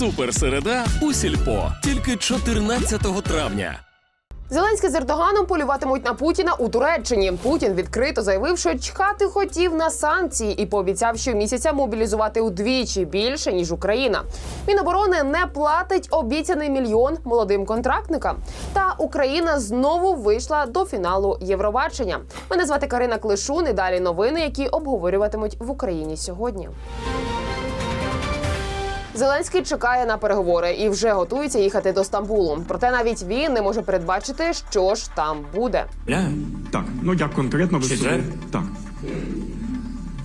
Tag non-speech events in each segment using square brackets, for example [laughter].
Суперсереда у сільпо тільки 14 травня. Зеленський з Ердоганом полюватимуть на Путіна у Туреччині. Путін відкрито заявив, що чхати хотів на санкції і пообіцяв щомісяця мобілізувати удвічі більше ніж Україна. Міноборони не платить обіцяний мільйон молодим контрактникам. Та Україна знову вийшла до фіналу Євробачення. Мене звати Карина Клишун. І далі новини, які обговорюватимуть в Україні сьогодні. Зеленський чекає на переговори і вже готується їхати до Стамбулу. Проте навіть він не може передбачити, що ж там буде. Так, ну як конкретно ви Четвер? собі- Так.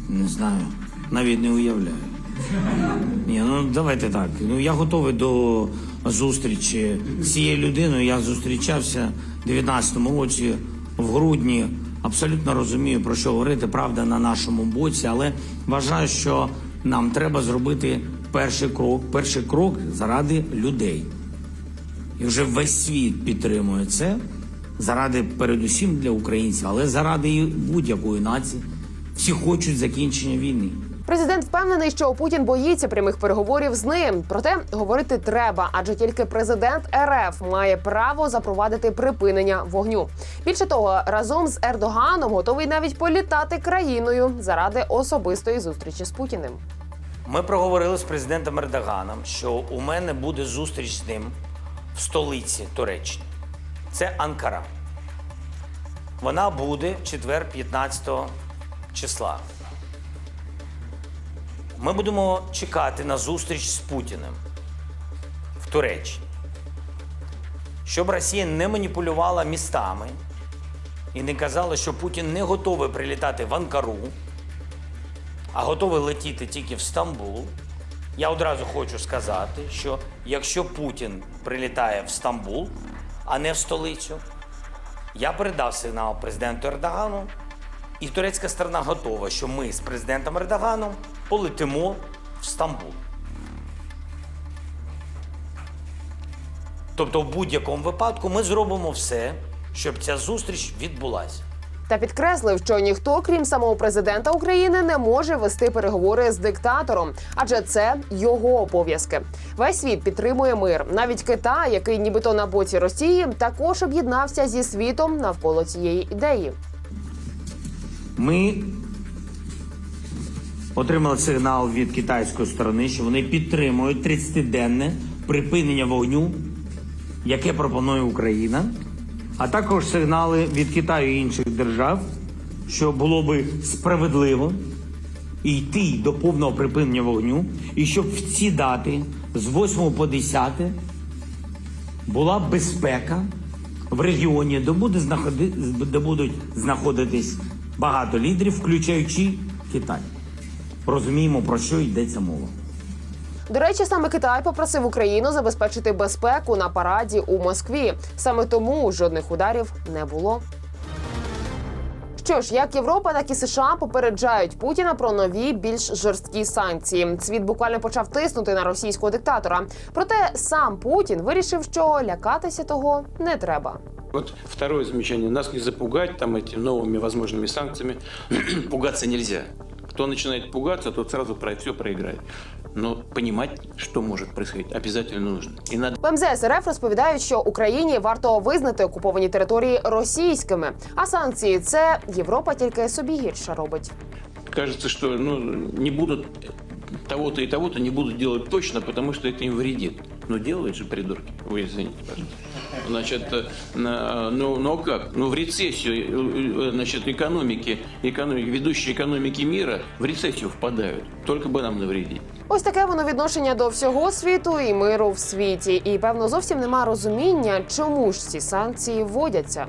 Не знаю. Навіть не уявляю. Ні, ну давайте так. Ну я готовий до зустрічі з цією людиною. Я зустрічався в 19-му році в грудні. Абсолютно розумію, про що говорити. Правда на нашому боці, але вважаю, що нам треба зробити перший крок. Перший крок заради людей. І вже весь світ підтримує це заради передусім для українців, але заради будь-якої нації. Всі хочуть закінчення війни. Президент впевнений, що Путін боїться прямих переговорів з ним. Проте говорити треба, адже тільки президент РФ має право запровадити припинення вогню. Більше того, разом з Ердоганом готовий навіть політати країною заради особистої зустрічі з Путіним. Ми проговорили з президентом Ердоганом, що у мене буде зустріч з ним в столиці Туреччини. Це Анкара. Вона буде четвер 15 числа. Ми будемо чекати на зустріч з Путіним в Туреччині. Щоб Росія не маніпулювала містами і не казала, що Путін не готовий прилітати в Анкару, а готовий летіти тільки в Стамбул. Я одразу хочу сказати, що якщо Путін прилітає в Стамбул, а не в столицю, я передав сигнал президенту Ердогану, і турецька сторона готова, що ми з президентом Ердоганом полетимо в Стамбул. Тобто, в будь-якому випадку ми зробимо все, щоб ця зустріч відбулася. Та підкреслив, що ніхто, крім самого президента України, не може вести переговори з диктатором, адже це його обов'язки. Весь світ підтримує мир. Навіть Китай, який нібито на боці Росії, також об'єднався зі світом навколо цієї ідеї. Ми отримали сигнал від китайської сторони, що вони підтримують 30-денне припинення вогню, яке пропонує Україна, а також сигнали від Китаю і інших держав, що було би справедливо йти до повного припинення вогню, і щоб в ці дати з 8 по 10 була безпека в регіоні, де, буде знаходи, де будуть знаходитись багато лідерів, включаючи Китай. Розуміємо, про що йдеться мова. До речі, саме Китай попросив Україну забезпечити безпеку на параді у Москві. Саме тому жодних ударів не було. Що ж, як Європа, так і США попереджають Путіна про нові більш жорсткі санкції. Світ буквально почав тиснути на російського диктатора. Проте сам Путін вирішив, що лякатися того не треба. Вот второе замечание. Нас не запугать там этими новыми возможными санкциями. [clears throat] Пугаться нельзя. Кто начинает пугаться, тот сразу про все проиграет. Но понимать, что может происходить, обязательно нужно. И надо В МЗС РФ розповідають, що Україні варто визнати окуповані території російськими, а санкції це Європа тільки собі гірше робить. кажется, що ну, не будуть того-то і того-то не будуть делать точно, потому що це їм вредит. Ну делают же придурки. Ви извините, пожалуйста Значит, э, на- ну, ну а как? Ну в рецессию, э, э, значит, экономики, экономики, ведущие экономики мира в рецессию впадают. Только бы нам навредить. Ось таке воно відношення до всього світу і миру в світі. І певно зовсім нема розуміння, чому ж ці санкції вводяться.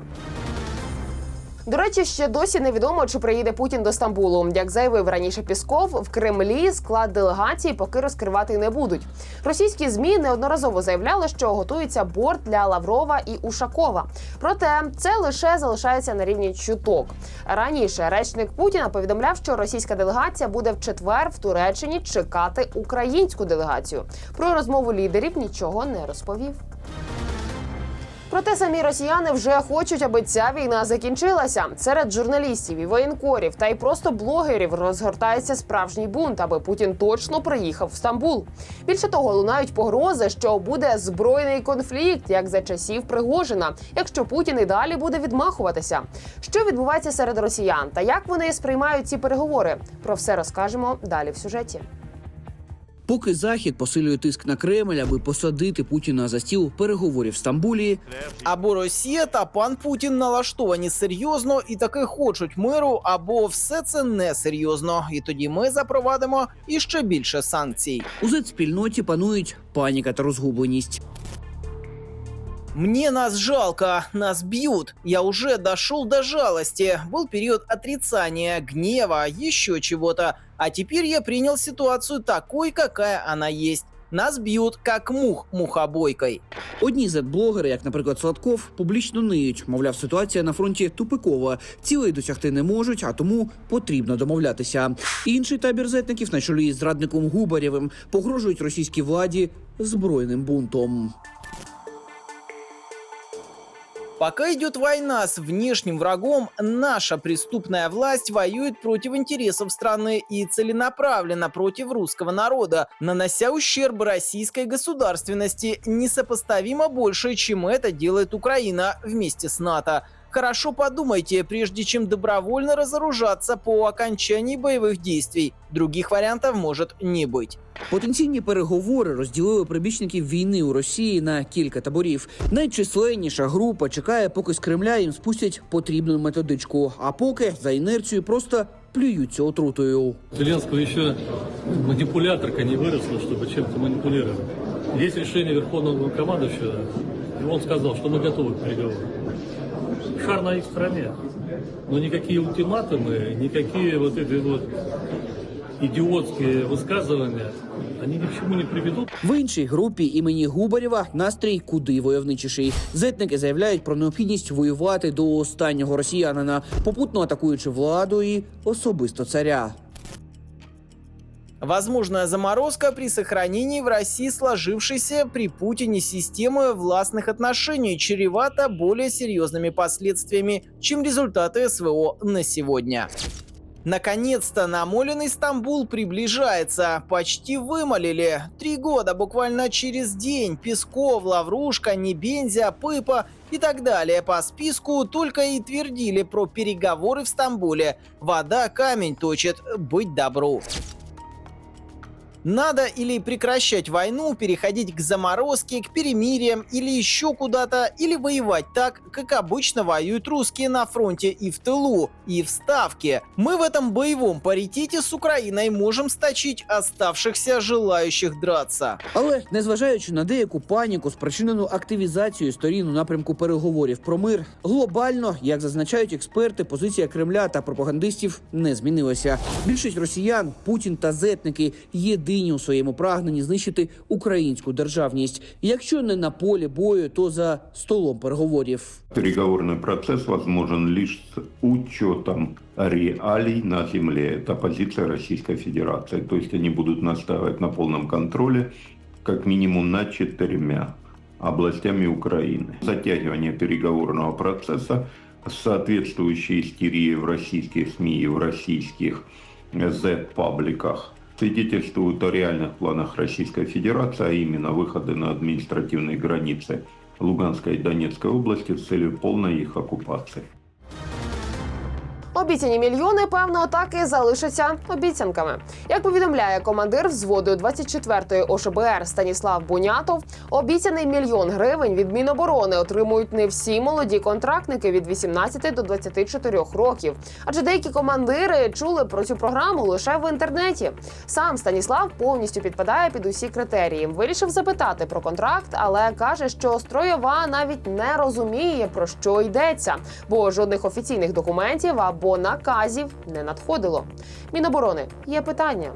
До речі, ще досі невідомо, чи приїде Путін до Стамбулу. Як заявив раніше Пісков, в Кремлі склад делегації поки розкривати не будуть. Російські змі неодноразово заявляли, що готується борт для Лаврова і Ушакова. Проте це лише залишається на рівні чуток. Раніше речник Путіна повідомляв, що російська делегація буде в четвер в Туреччині чекати українську делегацію. Про розмову лідерів нічого не розповів. Проте самі росіяни вже хочуть, аби ця війна закінчилася. Серед журналістів і воєнкорів та й просто блогерів розгортається справжній бунт, аби Путін точно приїхав в Стамбул. Більше того, лунають погрози, що буде збройний конфлікт, як за часів Пригожина, якщо Путін і далі буде відмахуватися. Що відбувається серед росіян та як вони сприймають ці переговори? Про все розкажемо далі в сюжеті. Поки Захід посилює тиск на Кремль, аби посадити Путіна за стіл переговорів в Стамбулі, Або Росія та пан Путін налаштовані серйозно і таки хочуть миру, або все це несерйозно. І тоді ми запровадимо іще більше санкцій. у Z-спільноті панують паніка та розгубленість. Мне нас жалко, нас бьют. Я уже дошел до жалости. Был период отрицания, гнева, еще чего-то. А теперь я принял ситуацию такой, какая она есть. Нас бьют, как мух мухобойкой. Одні Z-блогери, як, наприклад, Сладков, публічно ниють. Мовляв, ситуація на фронті тупикова. Цілей досягти не можуть, а тому потрібно домовлятися. Інший табір зетників на чолі з радником Губарєвим погрожують російській владі збройним бунтом. Пока идет война с внешним врагом, наша преступная власть воюет против интересов страны и целенаправленно против русского народа, нанося ущерб российской государственности несопоставимо больше, чем это делает Украина вместе с НАТО. Хорошо подумайте, прежде чем добровольно разоружаться по окончании боевых действий. Других вариантов может не быть. Потенційні переговори розділили прибічників війни у Росії на кілька таборів. Найчисленніша група чекає, поки з Кремля їм спустять потрібну методичку. А поки за інерцією просто плюються отрутою. Зеленского еще манипуляторка не выросла, чтобы чем-то манипулировать. Есть решение Верховного командующего, и он сказал, что мы готовы к переговорам. Шар на их стороне. Но никакие ультиматумы, никакие вот эти вот идиотские высказывания, они ни к чему не приведут. В іншій групі імені Губарєва настрій куди войовничіший. Зетники заявляють про необхідність воювати до останнього росіянина, попутно атакуючи владу і особисто царя. Возможная заморозка при сохранении в России сложившейся при Путине системы властных отношений чревата более серьезными последствиями, чем результаты СВО на сегодня. Наконец-то намоленный Стамбул приближается. Почти вымолили. Три года буквально через день. Песков, Лаврушка, Небензя, Пыпа и так далее по списку только и твердили про переговоры в Стамбуле. Вода камень точит. Быть добру. Надо или прекращать войну, переходить к заморозке, к перемириям или еще куда-то, или воевать так, как обычно воюют русские на фронте и в тылу, и в Ставке. Мы в этом боевом паритете с Украиной можем сточить оставшихся желающих драться. Але незважаючи на деяку паніку, спричинену активізацією сторін у напрямку переговорів про мир, глобально, як зазначають експерти, позиція Кремля та пропагандистів не змінилася. Більшість росіян, Путін та зетники єдині у своєму прагненні знищити українську державність. Якщо не на полі бою, то за столом переговорів. Переговорный процесс возможен лишь с учетом реалий на земле. Это позиция Российской Федерации. То есть они будут настаивать на полном контроле как минимум над четырьмя областями Украины. Затягивание переговорного процесса с соответствующей истерией в российских СМИ и в российских Z-пабликах свидетельствуют о реальных планах Российской Федерации, а именно выходы на административные границы Луганской и Донецкой области с целью полной их оккупации. Обіцяні мільйони, певно, так і залишаться обіцянками. Як повідомляє командир взводу 24-ї ОШБР Станіслав Бунятов, обіцяний мільйон гривень від Міноборони отримують не всі молоді контрактники від 18 до 24 років. Адже деякі командири чули про цю програму лише в інтернеті. Сам Станіслав повністю підпадає під усі критерії. Вирішив запитати про контракт, але каже, що стройова навіть не розуміє про що йдеться, бо жодних офіційних документів або наказів не надходило. Міноборони є питання.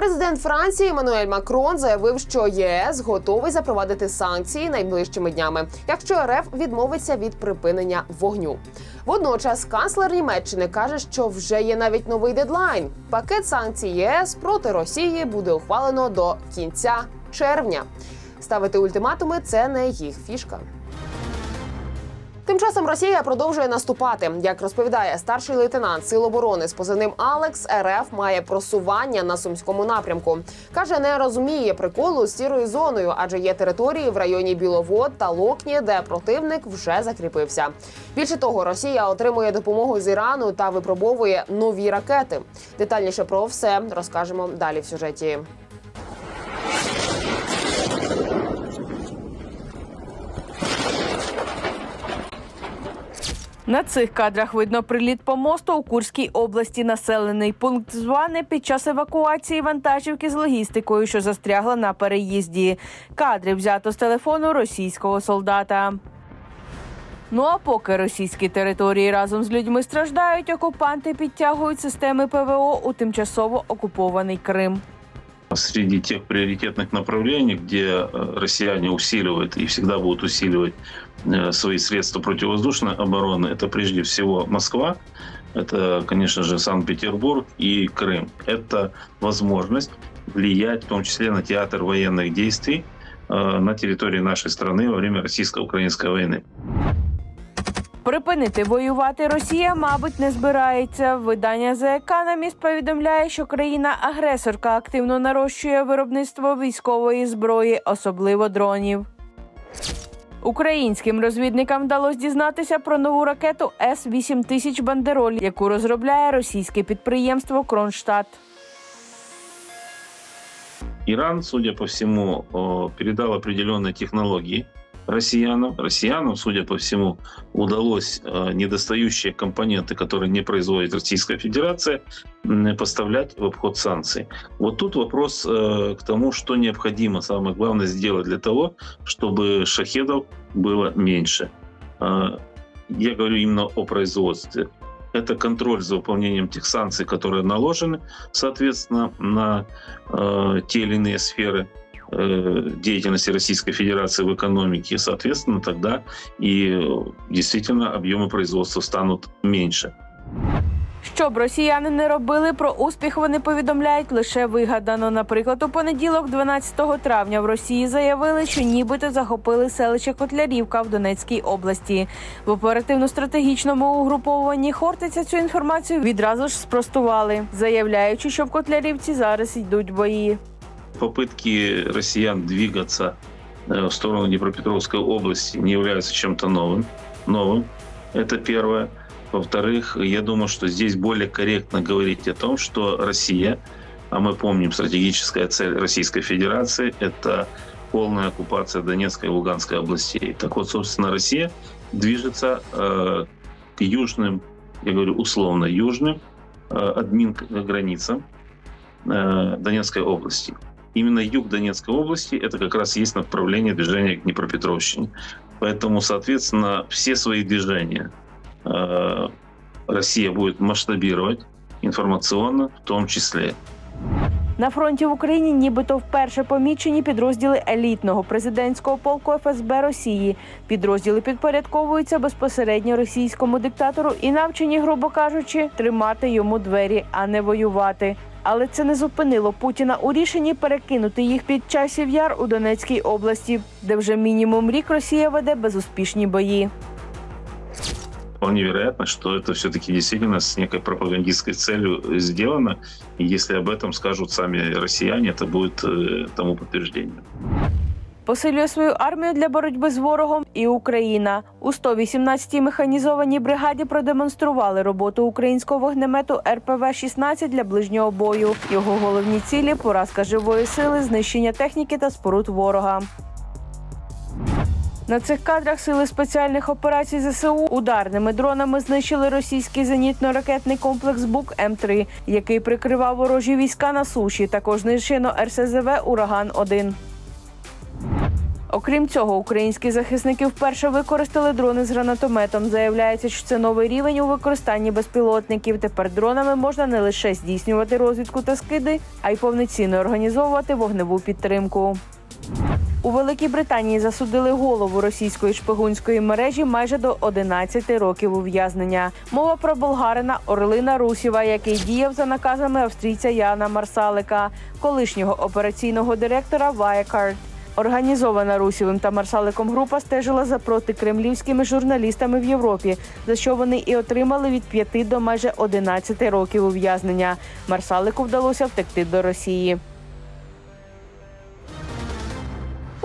Президент Франції Еммануель Макрон заявив, що ЄС готовий запровадити санкції найближчими днями, якщо РФ відмовиться від припинення вогню. Водночас канцлер Німеччини каже, що вже є навіть новий дедлайн. Пакет санкцій ЄС проти Росії буде ухвалено до кінця червня. ставити ультиматуми це не їх фішка. Тим часом Росія продовжує наступати. Як розповідає старший лейтенант Сил оборони з позивним Алекс, РФ має просування на сумському напрямку. каже, не розуміє приколу з сірою зоною, адже є території в районі Біловод та Локні, де противник вже закріпився. Більше того, Росія отримує допомогу з Ірану та випробовує нові ракети. Детальніше про все розкажемо далі в сюжеті. На цих кадрах видно приліт по мосту у Курській області. Населений пункт званий під час евакуації вантажівки з логістикою, що застрягла на переїзді. Кадри взято з телефону російського солдата. Ну а поки російські території разом з людьми страждають, окупанти підтягують системи ПВО у тимчасово окупований Крим. Среди тех приоритетных направлений, где э, россияне усиливают и всегда будут усиливать э, свои средства противовоздушной обороны, это прежде всего Москва, это, конечно же, Санкт-Петербург и Крым. Это возможность влиять в том числе на театр военных действий э, на территории нашей страны во время российско-украинской войны. Припинити воювати Росія, мабуть, не збирається. Видання The Economist повідомляє, що країна-агресорка активно нарощує виробництво військової зброї, особливо дронів. Українським розвідникам вдалося дізнатися про нову ракету С 8000 Бандероль, яку розробляє російське підприємство Кронштадт. Иран, судя по всему, э, передал определенные технологии россиянам. Россиянам, судя по всему, удалось э, недостающие компоненты, которые не производит Российская Федерация, поставлять в обход санкций. Вот тут вопрос э, к тому, что необходимо, самое главное, сделать для того, чтобы шахедов было меньше. Э, Я говорю именно о производстве. Это контроль за выполнением тех санкций, которые наложены, соответственно, на э, те или иные сферы деятельности Российской Федерации в экономике. Соответственно, тогда и э, действительно объемы производства станут меньше. Що б росіяни не робили, про успіх вони повідомляють лише вигадано. Наприклад, у понеділок, 12 травня, в Росії заявили, що нібито захопили селище Котлярівка в Донецькій області. В оперативно-стратегічному угрупованні Хортиця цю інформацію відразу ж спростували, заявляючи, що в Котлярівці зараз йдуть бої. Попытки россиян двигаться э, в сторону Днепропетровской области не являются чем-то новым. новым. Это первое. Во-вторых, я думаю, что здесь более корректно говорить о том, что Россия, а мы помним, стратегическая цель Российской Федерации – это полная оккупация Донецкой и Луганской областей. Так вот, собственно, Россия движется э, к южным, я говорю условно южным, э, админ границам э, Донецкой области. Именно юг Донецкой области – это как раз есть направление движения к Днепропетровщине. Поэтому, соответственно, все свои движения э, Россия будет масштабировать информационно в том числе. На фронті в Україні нібито вперше помічені підрозділи елітного президентського полку ФСБ Росії. Підрозділи підпорядковуються безпосередньо російському диктатору і навчені, грубо кажучи, тримати йому двері, а не воювати. Але це не зупинило Путіна у рішенні перекинути їх під часів яр у Донецькій області, де вже мінімум рік Росія веде безуспішні бої. Вполне вероятно, что это все-таки действительно с некой пропагандистской целью сделано. И если об этом скажут сами россияне, это будет э, тому подтверждением. Посилює свою армію для боротьби з ворогом і Україна. У 118-й механізованій бригаді продемонстрували роботу українського вогнемету РПВ-16 для ближнього бою. Його головні цілі поразка живої сили, знищення техніки та споруд ворога. На цих кадрах сили спеціальних операцій ЗСУ ударними дронами знищили російський зенітно-ракетний комплекс БУК М3, який прикривав ворожі війська на суші. Також знищено РСЗВ Ураган 1 Окрім цього, українські захисники вперше використали дрони з гранатометом. Заявляється, що це новий рівень у використанні безпілотників. Тепер дронами можна не лише здійснювати розвідку та скиди, а й повноцінно організовувати вогневу підтримку. У Великій Британії засудили голову російської шпигунської мережі майже до 11 років ув'язнення. Мова про болгарина Орлина Русєва, який діяв за наказами австрійця Яна Марсалика, колишнього операційного директора Wirecard. Організована Русєвим та Марсаликом група стежила за протикремлівськими журналістами в Європі, за що вони і отримали від 5 до майже 11 років ув'язнення. Марсалику вдалося втекти до Росії.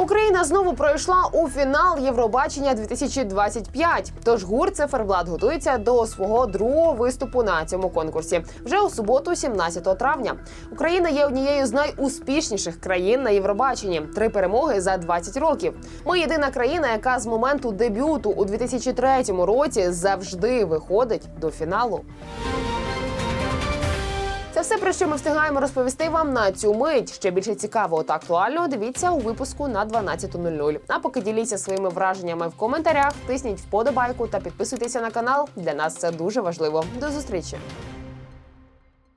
Україна знову пройшла у фінал Євробачення 2025. Тож гурт Циферблат готується до свого другого виступу на цьому конкурсі вже у суботу, 17 травня. Україна є однією з найуспішніших країн на Євробаченні. Три перемоги за 20 років. Ми єдина країна, яка з моменту дебюту у 2003 році завжди виходить до фіналу. Це все про що ми встигаємо розповісти вам на цю мить. Ще більше цікавого та актуального дивіться у випуску на 12.00. А поки діліться своїми враженнями в коментарях, тисніть вподобайку та підписуйтеся на канал. Для нас це дуже важливо. До зустрічі.